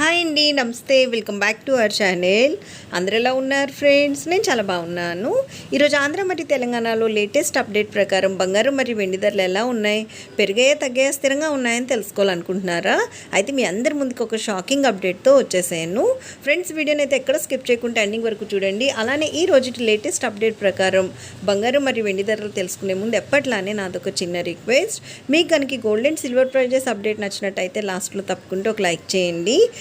Hi అండి నమస్తే welcome back to our channel. అందరు ఎలా ఉన్నారు ఫ్రెండ్స్? నేను చాలా బాగున్నాను. ఈరోజు ఆంధ్ర మరియు తెలంగాణలో లేటెస్ట్ అప్డేట్ ప్రకారం బంగారం మరియు వెండి ధరలు ఎలా ఉన్నాయి? పెరిగాయా తగ్గాయా స్థిరంగా ఉన్నాయని తెలుసుకోవాలనుకుంటున్నారా? అయితే మీ అందరి ముందుకు ఒక షాకింగ్ అప్డేట్తో వచ్చేసాను. ఫ్రెండ్స్ వీడియోని అయితే ఎక్కడ స్కిప్ చేయకుండా ఎండింగ్ వరకు చూడండి. అలానే ఈ రోజు లేటెస్ట్ అప్డేట్ ప్రకారం బంగారం మరియు వెండి ధరలు తెలుసుకునే ముందు ఎప్పట్లానే నాదొక చిన్న రిక్వెస్ట్. మీకు కనుక gold and silver prices update నచ్చినట్టయితే లాస్ట్లో తప్పకుండా ఒక లైక్ చేయండి.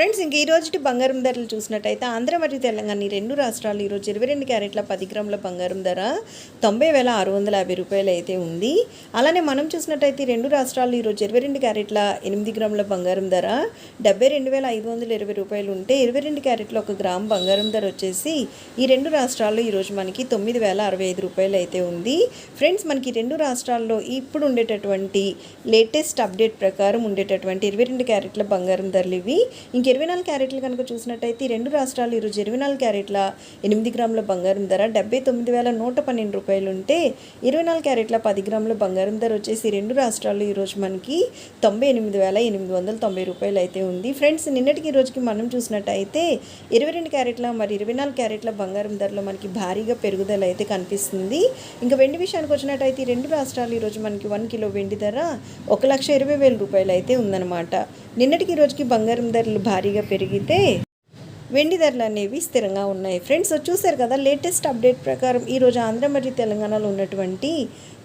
ఫ్రెండ్స్ ఇంక ఈ బంగారం ధరలు చూసినట్టయితే ఆంధ్ర మరియు తెలంగాణ ఈ రెండు రాష్ట్రాలు ఈరోజు ఇరవై రెండు క్యారెట్ల పది గ్రాముల బంగారం ధర తొంభై వేల ఆరు వందల యాభై రూపాయలు అయితే ఉంది. అలానే మనం చూసినట్టయితే ఈ రెండు రాష్ట్రాలు ఈరోజు ఇరవై రెండు క్యారెట్ల ఎనిమిది గ్రాముల బంగారం ధర డెబ్బై రెండు వేల ఐదు వందల ఇరవై రూపాయలు ఉంటే ఇరవై రెండు క్యారెట్ల ఒక గ్రామ్ బంగారం ధర వచ్చేసి ఈ రెండు రాష్ట్రాల్లో ఈరోజు మనకి తొమ్మిది వేల అరవై ఐదు రూపాయలు అయితే ఉంది. ఫ్రెండ్స్ మనకి రెండు రాష్ట్రాల్లో ఇప్పుడు ఉండేటటువంటి లేటెస్ట్ అప్డేట్ ప్రకారం ఉండేటటువంటి ఇరవై రెండు క్యారెట్ల బంగారం ధరలు ఇవి. ఇంక ఇరవై నాలుగు క్యారెట్లు కనుక చూసినట్టయితే ఈ రెండు రాష్ట్రాలు ఈరోజు ఇరవై నాలుగు క్యారెట్ల ఎనిమిది గ్రాముల బంగారం ధర డెబ్బై తొమ్మిది వేల నూట పన్నెండు రూపాయలు ఉంటే ఇరవై నాలుగు క్యారెట్ల పది గ్రాముల బంగారం ధర వచ్చేసి రెండు రాష్ట్రాలు ఈరోజు మనకి తొంభై ఎనిమిది వేల ఎనిమిది వందల తొంభై రూపాయలు అయితే ఉంది. ఫ్రెండ్స్ నిన్నటికి ఈ రోజుకి మనం చూసినట్టయితే ఇరవై రెండు క్యారెట్ల మరి ఇరవై నాలుగు క్యారెట్ల బంగారం ధరలో మనకి భారీగా పెరుగుదల అయితే కనిపిస్తుంది. ఇంకా వెండి విషయానికి వచ్చినట్టయితే ఈ రెండు రాష్ట్రాలు ఈరోజు మనకి వన్ కిలో వెండి ధర ఒక లక్ష ఇరవై వేల రూపాయలు అయితే ఉందన్నమాట. నిన్నటికి ఈ రోజుకి బంగారం ధరలు భారీగా పెరిగితే వెండి ధరలు అనేవి స్థిరంగా ఉన్నాయి. ఫ్రెండ్స్ చూశారు కదా లేటెస్ట్ అప్డేట్ ప్రకారం ఈరోజు ఆంధ్ర మరియు తెలంగాణలో ఉన్నటువంటి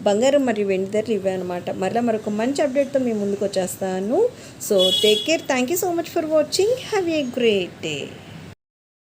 బంగారం మరియు వెండి ధరలు ఇవే అనమాట మరలా మరొక మంచి అప్డేట్తో మేము ముందుకు వచ్చేస్తాను. So take care thank you so much for watching have a great day